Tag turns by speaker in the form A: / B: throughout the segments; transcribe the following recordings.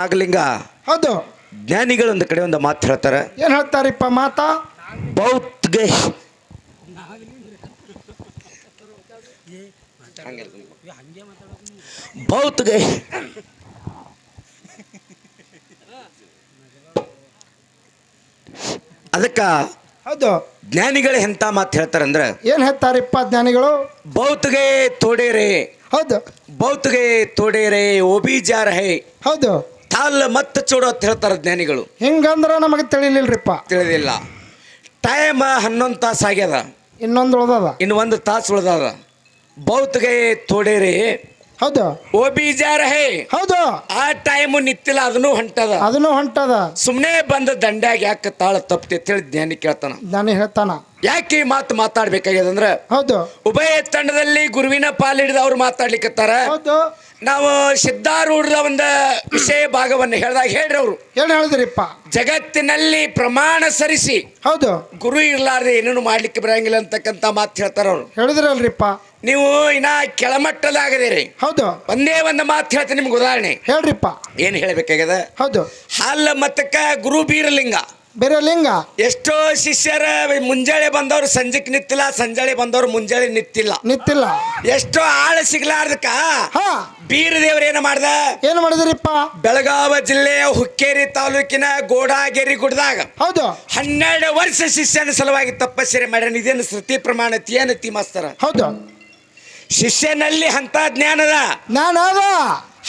A: ನಾಗಲಿಂಗ.
B: ಹೌದು.
A: ಜ್ಞಾನಿಗಳು ಒಂದು ಕಡೆ ಒಂದು ಮಾತು ಹೇಳ್ತಾರೆ.
B: ಏನ್ ಹೇಳ್ತಾರಿಪ್ಪ ಮಾತಾ?
A: ಬೌತ್ಗೆ ಬೌತ್ಗೆ ಅದಕ್ಕ
B: ಹೌದು.
A: ಜ್ಞಾನಿಗಳು ಎಂತ ಮಾತು ಹೇಳ್ತಾರೆ ಅಂದ್ರೆ
B: ಏನ್ ಹೇಳ್ತಾರಿಪ್ಪ ಜ್ಞಾನಿಗಳು?
A: ಬೌತ್ಗೆ ತೋಡೇರೆ.
B: ಹೌದು.
A: ಬೌತ್ಗೆ ತೋಡೇರೆ ಓಬಿಜಾರ ಹೇ
B: ಹೌದು.
A: ತಾಲ್ ಮತ್ತ ಚೂಡು ಅಂತ ಹೇಳ್ತಾರ ಜ್ಞಾನಿಗಳು.
B: ಹಿಂಗಂದ್ರ ನಮಗೆ ತಿಳಿಲಿಲ್ರಿಪ್ಪ.
A: ತಿಳಿದಿಲ್ಲ. ಟೈಮ್ ಹನ್ನೊಂದು ತಾಸು ಆಗ್ಯದ.
B: ಇನ್ನೊಂದು ಉಳ್ದದ.
A: ಇನ್ನು ಒಂದು ತಾಸು ಉಳ್ದದ. ಬೌತ್ಗೆ ತೋಡೇರಿ.
B: ಹೌದು.
A: ಓ ಬೀಜಾರ ಹೇ?
B: ಹೌದು.
A: ಆ ಟೈಮು ನಿತ್ತಿಲ್ಲ ಅದನ್ನು ಹೊಂಟದ.
B: ಅದನ್ನು ಹೊಂಟದ.
A: ಸುಮ್ಮನೆ ಬಂದ ದಂಡ್ಯಾಗ ಯಾಕೆ ತಾಳ ತಪ್ಪತಿ ಹೇಳಿ ಜ್ಞಾನಿ ಕೇಳ್ತಾನ.
B: ಜ್ಞಾನಿ ಹೇಳ್ತಾನ.
A: ಯಾಕೆ ಈ ಮಾತು ಮಾತಾಡ್ಬೇಕಾಗ್ಯದಂದ್ರ
B: ಹೌದು.
A: ಉಭಯ ತಂಡದಲ್ಲಿ ಗುರುವಿನ ಪಾಲಿಡಿದ ಅವ್ರು ಮಾತಾಡ್ಲಿಕ್ಕತ್ತಾರ
B: ಹೌದು.
A: ನಾವು ಸಿದ್ಧಾರೂಢರ ಒಂದು ವಿಷಯ ಭಾಗವನ್ನು ಹೇಳಿದಾಗ ಹೇಳ್ರಿ ಅವರು.
B: ಏನು ಹೇಳಿದ್ರಿಪ್ಪ.
A: ಜಗತ್ತಿನಲ್ಲಿ ಪ್ರಮಾಣ ಸರಿಸಿ
B: ಹೌದು.
A: ಗುರು ಇರ್ಲಾರ್ದೆ ಏನೇನು ಮಾಡ್ಲಿಕ್ಕೆ ಬರಂಗಿಲ್ಲ ಅಂತಕ್ಕಂಥ ಮಾತು ಹೇಳ್ತಾರ ಅವರು.
B: ಹೇಳಿದ್ರಲ್ರಿಪ್ಪ.
A: ನೀವು ಇನ್ನ ಕೆಳಮಟ್ಟದಾಗದಿರಿ.
B: ಹೌದು.
A: ಒಂದೇ ಒಂದು ಮಾತು ಹೇಳ್ತೀನಿ ನಿಮ್ಗೆ ಉದಾಹರಣೆ.
B: ಹೇಳ್ರಿಪ್ಪ.
A: ಏನು ಹೇಳಬೇಕಾಗ್ಯದ?
B: ಹೌದು.
A: ಹಾಲ ಮತ್ತಕ್ಕ ಗುರು ಬೀರಲಿಂಗ.
B: ಬೇರೆ ಲಿಂಗ.
A: ಎಷ್ಟೋ ಶಿಷ್ಯರ ಮುಂಜಾಳೆ ಬಂದವ್ರು ಸಂಜೆಕ್ ನಿತ್ತಿಲ್ಲ ಸಂಜಾಳೆ ಬಂದವ್ರು ಮುಂಜಾನೆ ನಿತ್ತಿಲ್ಲ.
B: ನಿತ್ತಿಲ್ಲ.
A: ಎಷ್ಟೋ ಆಳ ಸಿಗ್ಲಾರ್ದಕ್ಕ
B: ಹಾ.
A: ಬೀರ ದೇವ್ರ ಏನ ಮಾಡ್ದ?
B: ಏನ್ ಮಾಡಿದ್ರಿಪ್ಪ?
A: ಬೆಳಗಾವ ಜಿಲ್ಲೆಯ ಹುಕ್ಕೇರಿ ತಾಲೂಕಿನ ಗೋಡಾಗೇರಿ ಗುಡ್ದಾಗ
B: ಹೌದು.
A: ಹನ್ನೆರಡು ವರ್ಷ ಶಿಷ್ಯನ ಸಲುವಾಗಿ ತಪಸ್ಸರೆ ಮಾಡ್ಯಾನ. ಇದೇನು ಶ್ರುತಿ ಪ್ರಮಾಣ ಏನತಿ ಮಾಸ್ತರ?
B: ಹೌದು.
A: ಶಿಷ್ಯನಲ್ಲಿ ಅಂತ ಜ್ಞಾನದ
B: ನಾನು ಅದ.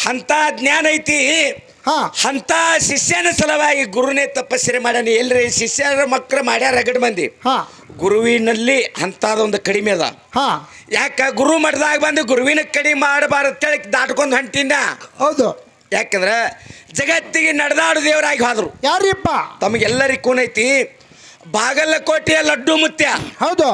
A: ಅಂತ ಜ್ಞಾನ ಐತಿ.
B: ಹಾ.
A: ಅಂತ ಶಿಷ್ಯನ ಸಲುವಾಗಿ ಗುರುನೇ ತಪಸ್ಸರೆ ಮಾಡಿ ಎಲ್ರಿ ಶಿಷ್ಯರ ಮಕ್ಕಳು ಮಾಡ್ಯಾರ ರಗಡ್ ಮಂದಿ.
B: ಹಾ.
A: ಗುರುವಿನಲ್ಲಿ ಅಂತದೊಂದು ಕಡಿಮೆ ಅದ.
B: ಹಾ.
A: ಯಾಕ ಗುರು ಮಠದಾಗ ಬಂದು ಗುರುವಿನ ಕಡಿಮೆ ಮಾಡಬಾರದು ಕೇಳಿ ದಾಟ್ಕೊಂಡು ಹಂಟಿನ?
B: ಹೌದು.
A: ಯಾಕಂದ್ರೆ ಜಗತ್ತಿಗೆ ನಡೆದಾಡು ದೇವರಾಗಿ ಹೋದ್ರು.
B: ಯಾರಿಪ್ಪ?
A: ತಮಗೆಲ್ಲರಿಗೂ ಕೂನೈತಿ ಬಾಗಲಕೋಟೆಯ ಲಡ್ಡು ಮುತ್ಯ.
B: ಹೌದು.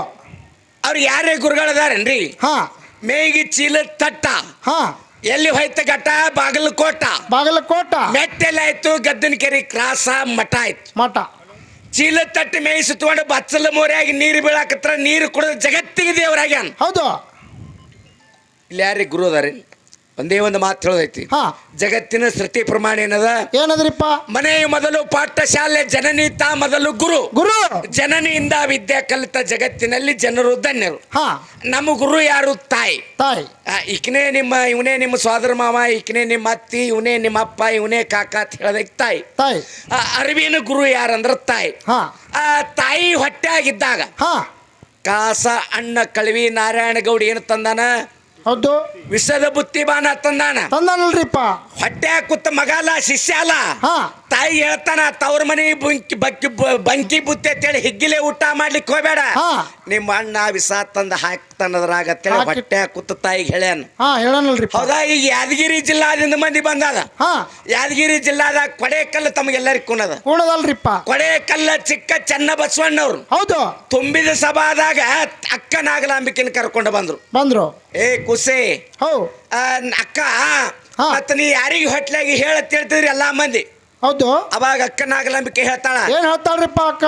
A: ಅವ್ರು ಯಾರೇ ಗುರುಗಳದಾರೇನ್ರಿ?
B: ಹಾ.
A: ಮೇಗಿ ಚೀಲ ತಟ್ಟ.
B: ಹಾ.
A: ಎಲ್ಲಿ ಹೋಯ್ತ ಘಟ್ಟ? ಬಾಗಲಕೋಟ.
B: ಬಾಗಲಕೋಟ.
A: ಮೆಟ್ಟೆಲ್ಲ ಆಯ್ತು ಗದ್ದನಕೆರೆ ಕ್ರಾಸ ಮಠ ಆಯ್ತು.
B: ಮಠ.
A: ಚೀಲ ತಟ್ಟಿ ಮೇಯಿ ಸುತ್ತಕೊಂಡು ಬಚ್ಚಲ ಮೋರಿಯಾಗಿ ನೀರು ಬೀಳಾಕತ್ರ ನೀರು ಕುಡಿದ ಜಗತ್ತಿಗೆ ದೇವರಾಗ್ಯಾನ.
B: ಹೌದು.
A: ಇಲ್ಲಿ ಯಾರಿಗೆ ಗುರು ಅದಾರಿ ಒಂದೇ ಒಂದು ಮಾತು ಹೇಳೋದೈತಿ.
B: ಹಾ.
A: ಜಗತ್ತಿನ ಸೃತಿ ಪ್ರಮಾಣ ಏನದ?
B: ಏನದ್ರಿಪ್ಪ?
A: ಮನೆ ಮೊದಲು ಪಾಠಶಾಲೆ ಜನನಿ ತಾ ಮೊದಲು ಗುರು.
B: ಗುರು.
A: ಜನನಿಯಿಂದ ವಿದ್ಯೆ ಕಲಿತ ಜಗತ್ತಿನಲ್ಲಿ ಜನರು ಧನ್ಯರು.
B: ಹಾ.
A: ನಮ್ಮ ಗುರು ಯಾರು? ತಾಯಿ.
B: ತಾಯಿ.
A: ಈಕನೇ ನಿಮ್ಮ ಇವನೇ ನಿಮ್ಮ ಸೋದರ ಮಾವ ಈಕನೇ ನಿಮ್ಮ ಅತ್ತಿ ಇವನೇ ನಿಮ್ಮ ಅಪ್ಪ ಇವನೇ ಕಾಕ ಅಂತ ಹೇಳೋದಕ್ಕೆ ತಾಯಿ.
B: ತಾಯಿ.
A: ಆ, ಅರಿವಿನ ಗುರು ಯಾರಂದ್ರ ತಾಯಿ.
B: ಹಾ.
A: ಆ ತಾಯಿ ಹೊಟ್ಟೆಯಾಗಿದ್ದಾಗ
B: ಹಾ.
A: ಕಾಸ ಅಣ್ಣ ಕಳವಿ ನಾರಾಯಣ ಗೌಡ ಏನು ತಂದಾನ?
B: ಹೌದು.
A: ವಿಷದ ಬುತ್ತಿ ಬಾನ ತಂದಾನ.
B: ತಂದಾನಲ್ರಿಪ್ಪ.
A: ಹೊಟ್ಟೆ ಕುತ್ತ ಮಗ ಅಲ್ಲ ಶಿಷ್ಯ ಅಲ್ಲ
B: ಹಾ.
A: ತಾಯಿ ಹೇಳ್ತಾನ ತವ್ರ ಮನೆ ಬಂಕಿ ಬಕ್ಕಿ ಬಂಕಿ ಬುತ್ತಿ ಅಂತೇಳಿ ಹಿಗ್ಗಿಲೆ ಊಟ ಮಾಡ್ಲಿಕ್ಕೆ ಹೋಗ್ಬೇಡ.
B: ಹಾ.
A: ನಿಮ್ಮ ಅಣ್ಣ ವಿಷ ತಂದ ಅಂತೇಳಿ
B: ಹಾಕಿ-
A: ಹೊಟ್ಟೆ ಕೂತ ತಾಯಿಗೆ ಹೇಳ್ಯಾನ.
B: ಹಾ
A: ಹೌದಾ ಈಗ ಯಾದಗಿರಿ ಜಿಲ್ಲಾದಿಂದ ಮಂದಿ ಬಂದಾಗ
B: ಹಾ.
A: ಯಾದಗಿರಿ ಜಿಲ್ಲಾದಾಗ ಕೊಡೆಕಲ್ಲು ತಮಗೆಲ್ಲರಿಗೂ ಕುಣದಲ್ರಿಪ್ಪ
B: ಕೂಣದಲ್ರಿಪ್ಪ.
A: ಕೊಡೇಕಲ್ಲ ಚಿಕ್ಕ ಚನ್ನ ಬಸವಣ್ಣವ್ರು
B: ಹೌದು.
A: ತುಂಬಿದ ಸಭಾದಾಗ ಅಕ್ಕ ನಾಗಲಾಂಬಿಕೆನ ಕರ್ಕೊಂಡು ಬಂದ್ರು.
B: ಬಂದ್ರು.
A: ಏ ಕುಸೆ
B: ಹೌ.
A: ಅಕ್ಕ
B: ಹಾ.
A: ಮತ್ತ ನೀ ಯಾರಿಗೆ ಹೊಟ್ಲಾಗಿ ಹೇಳ ತಿಳ್ತಿದ್ರಿ ಎಲ್ಲಾ ಮಂದಿ.
B: ಹೌದು.
A: ಅವಾಗ ಅಕ್ಕ ನಾಗಲಾಂಬಿಕೆ ಹೇಳ್ತಾಳ.
B: ಏನ್ ಹೇಳ್ತಾಳ್ರಿಪ್ಪ ಅಕ್ಕ?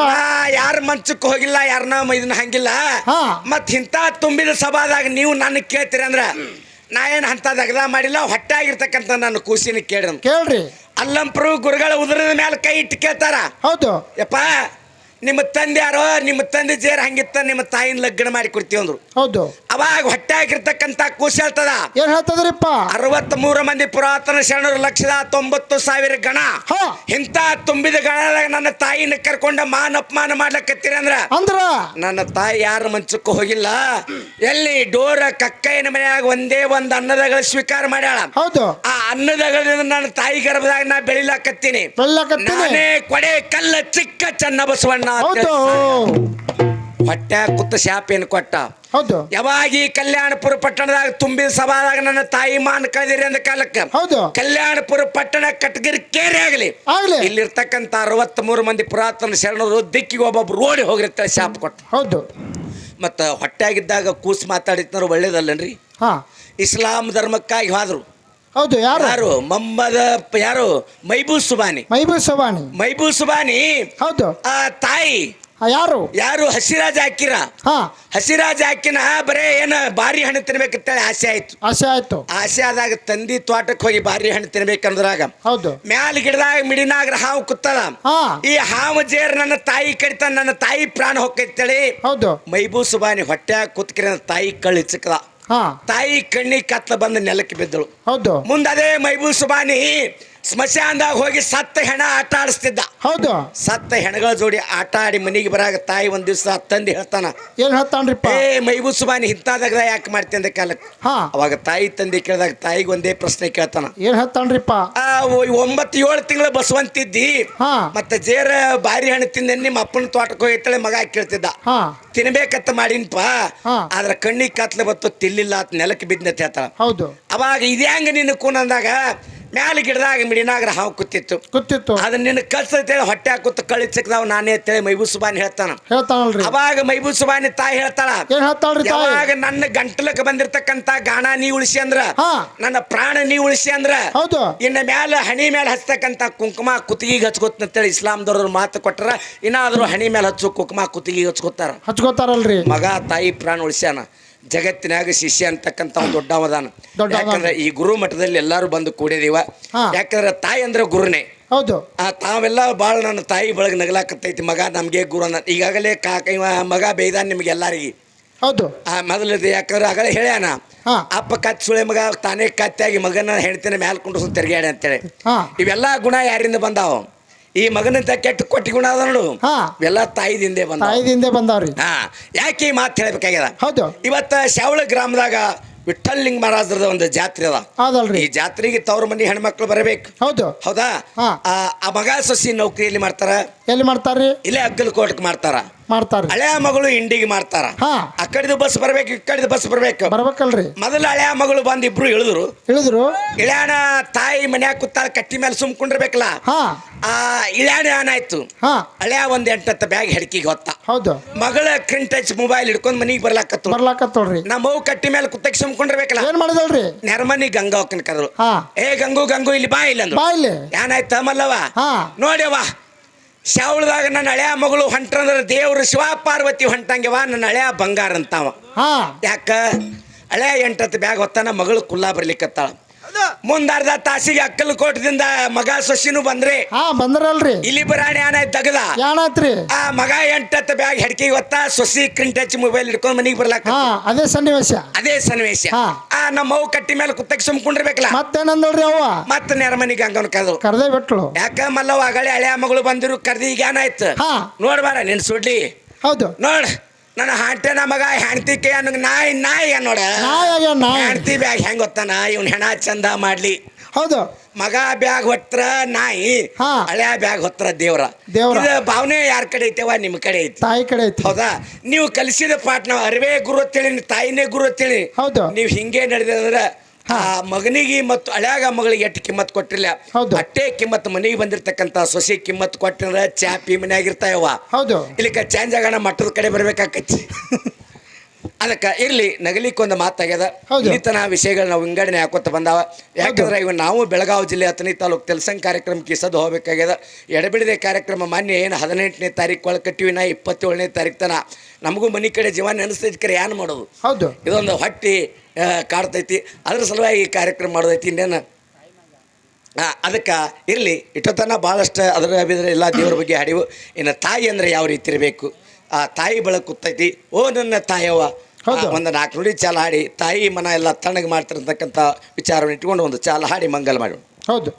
A: ಯಾರ ಮಂಚಕ್ಕೆ ಹೋಗಿಲ್ಲ ಯಾರನ್ನ ಇದನ್ನ ಹಂಗಿಲ್ಲ.
B: ಹಾ.
A: ಮತ್ ಇಂಥ ತುಂಬಿದ ಸಭಾದಾಗ ನೀವು ನನ್ನ ಕೇಳ್ತೀರಿ ಅಂದ್ರ ನಾ ಏನು ಅಂತ ದಗದ ಮಾಡಿಲ್ಲ ಹೊಟ್ಟೆ ಆಗಿರ್ತಕ್ಕಂಥ ನನ್ನ ಕೂಸಿನ ಕೇಳ್ರಿ
B: ಕೇಳ್ರಿ.
A: ಅಲ್ಲಂಪ್ರು ಗುರುಗಳ ಉದುರದ ಮೇಲೆ ಕೈ ಇಟ್ಟು ಕೇಳ್ತಾರ.
B: ಹೌದು.
A: ಯಪ್ಪ ನಿಮ್ಮ ತಂದೆ ಯಾರೋ ನಿಮ್ಮ ತಂದೆ ಜೇರ್ ಹಂಗಿತ್ತ ನಿಮ್ಮ ತಾಯಿನ ಲಗ್ನ ಮಾಡಿ ಕೊಡ್ತೀವಿ ಅಂದ್ರು.
B: ಹೌದು.
A: ಅವಾಗ ಹೊಟ್ಟೆ ಆಗಿರ್ತಕ್ಕಂತ ಕೂಸಿ ಹೇಳ್ತದ?
B: ಏನ್ ಹೇಳ್ತದ್ರಿಪ್ಪ?
A: ಅರವತ್ತ್ ಮೂರು ಮಂದಿ ಪುರಾತನ ಶರಣರು ಲಕ್ಷದ ತೊಂಬತ್ತು ಸಾವಿರ ಗಣ.
B: ಹಾ.
A: ಇಂಥ ತುಂಬಿದ ಗಣದಾಗ ನನ್ನ ತಾಯಿನ ಕರ್ಕೊಂಡ ಮಾನ ಅಪಮಾನ ಮಾಡ್ಲಕತ್ತೀರ ಅಂದ್ರ?
B: ಅಂದ್ರ?
A: ನನ್ನ ತಾಯಿ ಯಾರ ಮಂಚಕ್ಕೂ ಹೋಗಿಲ್ಲ. ಎಲ್ಲಿ ಡೋರ ಕಕ್ಕಯ್ಯನ ಮನೆಯಾಗ ಒಂದೇ ಒಂದ್ ಅನ್ನದಗಳ ಸ್ವೀಕಾರ ಮಾಡ್ಯಾಳ.
B: ಹೌದು.
A: ಆ ಅನ್ನದಗಳಿಂದ ನನ್ನ ತಾಯಿ ಗರ್ಭದಾಗ ನಾ ಬೆಳಿಲಾಕತ್ತೀನಿ.
B: ಬೆಳ್ಳಕತ್ತೀನಿ
A: ನಾನೇ ಕೊಡೆ ಕಲ್ಲ ಚಿಕ್ಕ ಚನ್ನ ಬಸವಣ್ಣ
B: ಹೌದು.
A: ಹೊಟ್ಟೆ ಕುತ್ತ ಶಾಪ ಏನು ಕೊಟ್ಟ.
B: ಹೌದು.
A: ಯಾವಾಗ ಈ ಕಲ್ಯಾಣಪುರ ಪಟ್ಟಣದಾಗ ತುಂಬಿದ ಸಭಾದಾಗ ನನ್ನ ತಾಯಿ ಮಾನ್ ಕಳೆದಿರಿ ಅಂದ ಕಾಲಕ್ಕೆ
B: ಹೌದು.
A: ಕಲ್ಯಾಣಪುರ ಪಟ್ಟಣ ಕಟಗಿರಿ ಕೇರಿ ಆಗಲಿ.
B: ಆಗ್ಲಿ.
A: ಇಲ್ಲಿರ್ತಕ್ಕಂಥ ಅರವತ್ತ್ ಮೂರು ಮಂದಿ ಪುರಾತನ ಶರಣರು ದಿಕ್ಕಿಗೆ ಒಬ್ಬೊಬ್ರು ರೋಡಿ ಹೋಗಿರ್ತಾರೆ ಶಾಪ್ ಕೊಟ್ಟ.
B: ಹೌದು.
A: ಮತ್ತು ಹೊಟ್ಟೆಯಾಗಿದ್ದಾಗ ಕೂಸ್ ಮಾತಾಡಿದ್ನವ್ರು ಒಳ್ಳೇದಲ್ಲನ್ರಿ?
B: ಹಾಂ.
A: ಇಸ್ಲಾಂ ಧರ್ಮಕ್ಕಾಗಿ ಹೋದ್ರು.
B: ಹೌದು ಯಾರು?
A: ಯಾರು? ಮಮ್ಮದ ಯಾರು? ಮೈಬೂ ಸುಬಾನಿ.
B: ಮೈಬೂ ಸುಬಾನಿ.
A: ಮೈಬೂ ಸುಬಾನಿ?
B: ಹೌದು.
A: ಆ ತಾಯಿ.
B: ಯಾರು?
A: ಯಾರು? ಹಸಿರಾಜ ಹಾಕಿರ.
B: ಹಾ.
A: ಹಸಿರಾಜ ಹಾಕಿನ ಬರೇ ಏನ ಬಾರಿ ಹಣ್ಣು ತಿನ್ಬೇಕಂತೇಳಿ ಆಸೆ ಆಯ್ತು.
B: ಆಸೆ ಆಯ್ತು.
A: ಆಸೆ ಆದಾಗ ತಂದಿ ತೋಟಕ್ಕೆ ಹೋಗಿ ಬಾರಿ ಹಣ್ಣು ತಿನ್ಬೇಕಂದ್ರಾಗ.
B: ಹೌದು.
A: ಮ್ಯಾಲ ಗಿಡದಾಗ ಮಿಡಿನಾಗ್ರ ಹಾವು ಕುತ್ತದ. ಈ ಹಾವು ಜೇರ್ ನನ್ನ ತಾಯಿ ಕಡಿತ ನನ್ನ ತಾಯಿ ಪ್ರಾಣ ಹೊಕ್ಕೈತೇಳಿ.
B: ಹೌದು.
A: ಮೈಬೂ ಸುಬಾನಿ ಹೊಟ್ಟೆ ಕುತ್ಕಿರ ತಾಯಿ ಕಳ್ಳಿ ಚಿಕ್ಕದ. ತಾಯಿ ಕಣ್ಣಿ ಕತ್ಲ ಬಂದ ನೆಲಕ್ಕೆ ಬಿದ್ದಳು.
B: ಹೌದು.
A: ಮುಂದದೇ ಮೈಬೂಲ್ ಸುಬಾನಿ. ಸ್ಮಶಾನದಾಗ ಹೋಗಿ ಸತ್ತ ಹೆಣ ಆಟ ಆಡಿಸ್ತಿದ್ದ.
B: ಹೌದು.
A: ಸತ್ತ ಹೆಣಗಳ ಜೋಡಿ ಆಟ ಆಡಿ ಮನೆಗೆ ಬರಾಗ ತಾಯಿ ಒಂದ್ ದಿವಸ ತಂದಿ ಹೇಳ್ತಾನ
B: ಏನ್ ಹೇಳ್ತಾನ್ರಿಪ್ಪ?
A: ಏ ಮೈಬೂ ಸುಬಾನಿ ಹಿಂತಾದಾಗ ಯಾಕೆ ಮಾಡ್ತಿ? ಅಂದ ಕಾಲಕ್ಕೆ.
B: ಹಾ.
A: ಅವಾಗ ತಾಯಿ ತಂದೆ ಕೇಳಿದಾಗ ತಾಯಿಗೆ ಒಂದೇ ಪ್ರಶ್ನೆ ಕೇಳ್ತಾನ
B: ಏನ್ ಹೇಳ್ತಾನ್ರಿಪ್ಪ?
A: ಆ, ಒ- ಒಂಬತ್ತು ಏಳು ತಿಂಗಳು ಬಸವಂತಿದ್ದಿ
B: ಹಾ.
A: ಮತ್ತೆ ಜೇರ ಬಾರಿ ಹಣ್ಣು ತಿಂದ ನಿಮ್ಮ ಅಪ್ಪನ ತೋಟಕ್ಕೆ ಹೋಗಿತ್ತಳೆ ಮಗ ಕೇಳ್ತಿದ್ದ.
B: ಹಾ.
A: ತಿನ್ಬೇಕತ್ತ ಮಾಡಿನ್ಪ
B: ಹಾ.
A: ಆದ್ರ ಕಣ್ಣಿಗೆ ಕತ್ಲೆ ಬತ್ತು ತಿಲ್ಲಿಲ್ಲ ಅಂತ ನೆಲಕ್ಕೆ ಬಿದ್ನಂತ ಹೇಳ್ತಾಳ.
B: ಹೌದು.
A: ಅವಾಗ ಇದ್ಯಾಂಗ ನಿನ್ನ ಕೂನಂದಾಗ ಮ್ಯಾಲ ಗಿಡದಾಗ ಮಿಡಿನಾಗ್ರ ಹಾವು ಕೂತಿತ್ತು.
B: ಕುತ್ತಿತ್ತು
A: ಅದನ್ನ ನಿನ್ನ ಕಳ್ಸತ್ತೇಳಿ ಹೊಟ್ಟೆ ಹಾಕುತ್ತ ಕಳಿ ಸಿಕ್ಕದಾವ್ ನಾನೇ ಅಂತೇಳಿ ಮೈಬೂ ಸುಬಾನ್ ಹೇಳ್ತಾನ.
B: ಹೇಳ್ತಾನಲ್ರಿ.
A: ಅವಾಗ ಮೈಬೂ ಸುಬಾನಿ ತಾಯಿ ಹೇಳ್ತಾಳ
B: ಏನ್ ಹೇಳ್ತಾಳ್ರಿ ತಾಯಿ?
A: ಯಾವಾಗ ನನ್ನ ಗಂಟಲಕ್ಕೆ ಬಂದಿರತಕ್ಕಂತ ಗಾಣ ನೀ ಉಳಿಸಿ ಅಂದ್ರ
B: ಹಾ.
A: ನನ್ನ ಪ್ರಾಣ ನೀ ಉಳಿಸಿ ಅಂದ್ರ
B: ಹೌದು.
A: ಇನ್ನ ಮ್ಯಾಲ ಹಣಿ ಮೇಲೆ ಹಚ್ಚತಕ್ಕಂತ ಕುಂಕುಮ ಕುತ್ತಿಗೆ ಹಚ್ಕೋತಂತೇಳಿ ದೊರ ಮಾತು ಕೊಟ್ಟರ ಇನ್ನಾದ್ರೂ ಹಣಿ ಮೇಲೆ ಹಚ್ಚು ಕುಂಕುಮ ಕುತ್ತಿಗೆ ಹಚ್ಕೋತಾರ
B: ಹಚ್ಕೋತಾರಲ್ರಿ.
A: ಮಗ ತಾಯಿ ಪ್ರಾಣ ಉಳಿಸ್ಯಾನ. ಜಗತ್ತಿನಾಗ ಶಿಷ್ಯ ಅಂತಕ್ಕಂತ ಒಂದು ದೊಡ್ಡವದಾನ.
B: ಅವಧಾನ
A: ಯಾಕಂದ್ರೆ ಈ ಗುರು ಮಠದಲ್ಲಿ ಎಲ್ಲರೂ ಬಂದು ಕೂಡಿದೀವ. ಯಾಕಂದ್ರೆ ತಾಯಿ ಅಂದ್ರೆ ಗುರುನೇ.
B: ಹೌದು.
A: ಆ ತಾವೆಲ್ಲ ಬಾಳ ನನ್ನ ತಾಯಿ ಬಳಗ ನಗಲಾಕತ್ತೈತಿ ಮಗ ನಮಗೆ ಗುರು ಅನ್ನ ಈಗಾಗಲೇ ಕಾಕ ಇವ ಮಗ ಬೈದಾನ ನಿಮ್ಗೆ ಎಲ್ಲರಿಗೆ.
B: ಹೌದು.
A: ಆ ಮೊದಲದು ಯಾಕಂದ್ರೆ ಆಗಲೇ ಹೇಳ್ಯಾನ. ಅಪ್ಪ ಕತ್ ಸುಳೆ ಮಗ ತಾನೇ ಕತ್ತಾಗಿ ಮಗನ ಹೆಣ್ತಿನ ಮ್ಯಾಲ್ ಕುಂಡ್ರಸ್ ತಿರ್ಗ್ಯಾಡ ಅಂತೇಳಿ. ಇವೆಲ್ಲ ಗುಣ ಯಾರಿಂದ ಬಂದಾವ? ಈ ಮಗನಂತ ಕೆಟ್ಟ ಕೊಟ್ಟಿ ಗುಣ ಅದ ನೋಡು.
B: ಹಾ.
A: ಇವೆಲ್ಲ ತಾಯಿದಿಂದೆ ಬಂದ
B: ತಾಯಿದಿಂದೆ ಬಂದಾವ್ರಿ.
A: ಹಾ. ಯಾಕೆ ಈ ಮಾತು ಹೇಳ್ಬೇಕಾಗ್ಯದ?
B: ಹೌದು.
A: ಇವತ್ತ ಶಾವಳ ಗ್ರಾಮದಾಗ ವಿಠಲ್ ಲಿಂಗ ಮಹಾರಾಜರದ ಒಂದು ಜಾತ್ರೆ ಅದ.
B: ಹೌದಲ್ರಿ.
A: ಈ ಜಾತ್ರೆಗೆ ತವ್ರ ಮನೆ ಹೆಣ್ಮಕ್ಳು ಬರಬೇಕು.
B: ಹೌದು.
A: ಹೌದಾ?
B: ಹಾ.
A: ಆ ಆ ಮಗ ಸೊಸಿ ನೌಕರಿಯಲ್ಲಿ ಮಾಡ್ತಾರ?
B: ಎಲ್ಲಿ ಮಾಡ್ತಾರ್ರಿ?
A: ಇಲ್ಲೇ ಅಗ್ಗಲಕೋಟಕ್ಕೆ ಮಾಡ್ತಾರ.
B: ಮಾಡ್ತಾರ್ರಿ
A: ಹಳೆಯ ಮಗಳು ಇಂಡಿಗೆ ಮಾಡ್ತಾರ
B: ಹಾ.
A: ಆ ಕಡೆದು ಬಸ್ ಬರ್ಬೇಕು ಈ ಕಡೆದು ಬಸ್ ಬರ್ಬೇಕು.
B: ಬರ್ಬೇಕಲ್ರಿ.
A: ಮೊದಲ ಹಳೆಯ ಮಗಳು ಬಂದ್ ಇಬ್ರು ಇಳಿದ್ರು.
B: ಇಳಿದ್ರು.
A: ಇಳ್ಯಾಣ ತಾಯಿ ಮನ್ಯಾಗ ಕೂತಾಳ ಕಟ್ಟಿ ಮೇಲೆ ಸುಮ್ಕೊಂಡಿರ್ಬೇಕಲ್ಲ
B: ಹಾ.
A: ಆ ಇಳ್ಯಾಣ ಏನಾಯ್ತು?
B: ಹಾ.
A: ಹಳೆಯ ಒಂದ್ ಎಂಟತ್ತ ಬ್ಯಾಗ್ ಹೆಡ್ಕಿಗೆ ಹೊತ್ತ.
B: ಹೌದು.
A: ಮಗಳ ಕ್ರಿನ್ ಟಚ್ ಮೊಬೈಲ್ ಹಿಡ್ಕೊಂಡ್ ಮನಿಗೆ ಬರ್ಲಾಕತ್ತು
B: ಬರ್ಲಾಕತ್ತೋಳ್ರಿ
A: ನಮ್ಮ ಅವು ಕಟ್ಟಿ ಮೇಲೆ ಕುತ್ತಕ್ಕೆ ಸುಮ್ಕೊಂಡಿರ್ಬೇಕಲ್ಲ
B: ಏನ್ ಮಾಡಿದಳ್ರಿ
A: ನೆರಮನಿ ಗಂಗಾ ಕರೆದ್ರು.
B: ಹಾ.
A: ಏ ಗಂಗು ಗಂಗು ಇಲ್ಲಿ ಬಾ ಇಲ್ಲ
B: ಬಾ ಇಲ್ಲಿ.
A: ಏನಾಯ್ತ ಮಲ್ಲವ
B: ಹಾ.
A: ನೋಡ್ಯವ ಶಾವಳದಾಗ ನನ್ನ ಹಳೆಯ ಮಗಳು ಹೊಂಟ್ರಂದ್ರೆ ದೇವ್ರು ಶಿವ ಪಾರ್ವತಿ ಹೊಂಟಂಗೆವ ನನ್ನ ಹಳೆಯ ಬಂಗಾರ ಅಂತಾವ ಯಾಕ? ಹಳೆಯ ಎಂಟತ್ತು ಬ್ಯಾಗ್ ಹೊತ್ತಾನ ಮಗಳು ಕುಲ್ಲಾ ಬರ್ಲಿಕ್ಕತ್ತಾಳ ಮುಂದ ತಾಸಿಗೆ ಅಕ್ಕಲ್ ಕೋಟದಿಂದ ಮಗ ಸೊಸಿನೂ ಬಂದ್ರಿ.
B: ಹಾ ಬಂದ್ರಲ್ರಿ.
A: ಇಲ್ಲಿ ಬರಾಣಿ ಆನೆ ತಗದ.
B: ಏನಾಯ್ತ್ರಿ
A: ಆ ಮಗ ಎಂಟತ್ತು ಬ್ಯಾಗ್ ಹೆಡ್ಕಿ ಹೊತ್ತ ಸೊಸಿ ಕ್ರಿನ್ ಟಚ್ ಮೊಬೈಲ್ ಹಿಡ್ಕೊಂಡ್ ಮನಿಗೆ ಬರ್ಲಾಕ
B: ಹಾ ಅದೇ ಸನ್ನಿವೇಶ.
A: ಅದೇ ಸನ್ನಿವೇಶ.
B: ಹಾ.
A: ಆ ನಮ್ಮ ಅವು ಕಟ್ಟಿ ಮೇಲೆ ಕುತ್ತಕ್ಕೆ ಸುಮ್ಕೊಂಡಿರ್ಬೇಕಲ್ಲ.
B: ಮತ್ತೇನಂದಳ್ರಿ ಅವ್ವ?
A: ಮತ್ತೆ ಮನಿಗೆ ಹಂಗವನ್ ಕದು
B: ಕರ್ದೇ ಬಿಟ್ಲು.
A: ಯಾಕ ಮಲ್ಲವ ಅಗಳೆ ಹಳೆಯ ಮಗಳು ಬಂದಿರು ಕರ್ದಿ ಈಗ ಏನಾಯ್ತು
B: ಹಾ.
A: ನೋಡ್ಬಾರ ನಿನ್ ಸುಡ್ಲಿ.
B: ಹೌದು.
A: ನೋಡ್. ನನ್ನ ಹಾಂಟೆನ ಮಗ ಹೆಣ್ತಿಕೆ ಕೈ ನನಗೆ ನಾಯಿ ನಾಯಿ ನೋಡ?
B: ನಾಯಿ ಆಗ್ಯಾನ ನಾಯಿ.
A: ಹೆಣ್ತಿ ಬ್ಯಾಗ್ ಹೆಂಗ್ ಗೊತ್ತಾನ ಇವ್ನ ಹೆಣ ಚಂದ ಮಾಡ್ಲಿ.
B: ಹೌದು.
A: ಮಗ ಬ್ಯಾಗ್ ಹೊತ್ರ ನಾಯಿ
B: ಹಾ.
A: ಹಳೆಯ ಬ್ಯಾಗ್ ಹೊತ್ರ ದೇವ್ರ.
B: ದೇವ್ರ.
A: ಇದು ಭಾವನೆ ಯಾರ ಕಡೆ ಐತೆವ ನಿಮ್ಮ ಕಡೆ ಐತಿ.
B: ತಾಯಿ ಕಡೆ ಐತಿ.
A: ಹೌದಾ? ನೀವು ಕಲಿಸಿದ ಪಾಠ ನಾವು ಅರಿವೇ ಗುರು ಅಂತೇಳಿ ನಿಮ್ ತಾಯಿನೇ ಗುರು ಅಂತೇಳಿ
B: ಹೌದು.
A: ನೀವು ಹಿಂಗೆ ನಡೆದ ಅಂದ್ರೆ ಆ ಮಗನಿಗೆ ಮತ್ತು ಹಳ್ಯಾಗ ಮಗಳಿಗೆ ಎಷ್ಟು ಕಿಮ್ಮತ್ ಕೊಟ್ಟಿಲ್ಲ
B: ಹೌದು.
A: ಅಟ್ಟೆ ಕಿಮ್ಮತ್ ಮನೆಗೆ ಬಂದಿರತಕ್ಕಂತ ಸೊಸೆ ಕಿಮ್ಮತ್ ಕೊಟ್ಟಿರ ಚಾಪಿ ಮನ್ಯಾಗಿರ್ತಾಯವ
B: ಹೌದು.
A: ಇಲ್ಲಿಕ ಚೇಂಜ್ ಆಗೋಣ ಮಟ್ಟದ ಕಡೆ ಬರ್ಬೇಕಾಕಿ ಅದಕ್ಕೆ ಇರ್ಲಿ ನಗಲಿಕ್ಕೊಂದು ಮಾತಾಗ್ಯದ.
B: ಹೌದು.
A: ಇಲ್ಲಿತನ ವಿಷಯಗಳು ನಾವು ವಿಂಗಡಣೆ ಹಾಕೋತ ಬಂದಾವ. ಯಾಕಂದ್ರೆ ಇವ ನಾವು ಬೆಳಗಾವಿ ಜಿಲ್ಲೆ ಹತ್ತನೇ ತಾಲೂಕು ತೆಲಸಂಗ್ ಕಾರ್ಯಕ್ರಮಕ್ಕೆ ಸದ್ದು ಹೋಗ್ಬೇಕಾಗ್ಯದ. ಎಡಬಿಡದೆ ಕಾರ್ಯಕ್ರಮ ಮಾನ್ಯ ಏನು ಹದಿನೆಂಟನೇ ತಾರೀಕು ಒಳಗೆ ಕಟ್ಟಿವಿ ನಾ ಇಪ್ಪತ್ತೇಳನೇ ತಾರೀಕು ತನ. ನಮಗೂ ಮನೆ ಕಡೆ ಜೀವನ ನೆನೆಸ್ತೈತಿ ಕರೆ ಏನು ಮಾಡೋದು?
B: ಹೌದು.
A: ಇದೊಂದು ಹೊಟ್ಟಿ ಕಾಡ್ತೈತಿ. ಅದ್ರ ಸಲುವಾಗಿ ಈ ಕಾರ್ಯಕ್ರಮ ಮಾಡೋದೈತಿ ಇನ್ನೇನು? ಅದಕ್ಕೆ ಇರಲಿ ಇಟ್ಟತನ ಭಾಳಷ್ಟು ಅದರ ಬಿದ್ರೆ ಎಲ್ಲ ದೇವ್ರ ಬಗ್ಗೆ ಹಾಡಿವು. ಇನ್ನು ತಾಯಿ ಅಂದರೆ ಯಾವ ರೀತಿ ಇರಬೇಕು? ಆ ತಾಯಿ ಬೆಳಕು ಕೂತೈತಿ. ಓ ನನ್ನ ತಾಯವ್ವ. ಒಂದು ನಾಲ್ಕು ನುಡಿ ಚಾಲ ಹಾಡಿ ತಾಯಿ ಮನ ಎಲ್ಲ ತಣ್ಣಗೆ ಮಾಡ್ತಿರ್ತಕ್ಕಂಥ ವಿಚಾರವನ್ನು ಇಟ್ಕೊಂಡು ಒಂದು ಚಾಲ ಹಾಡಿ ಮಂಗಲ್ ಮಾಡೋಣ
B: ಹೌದು.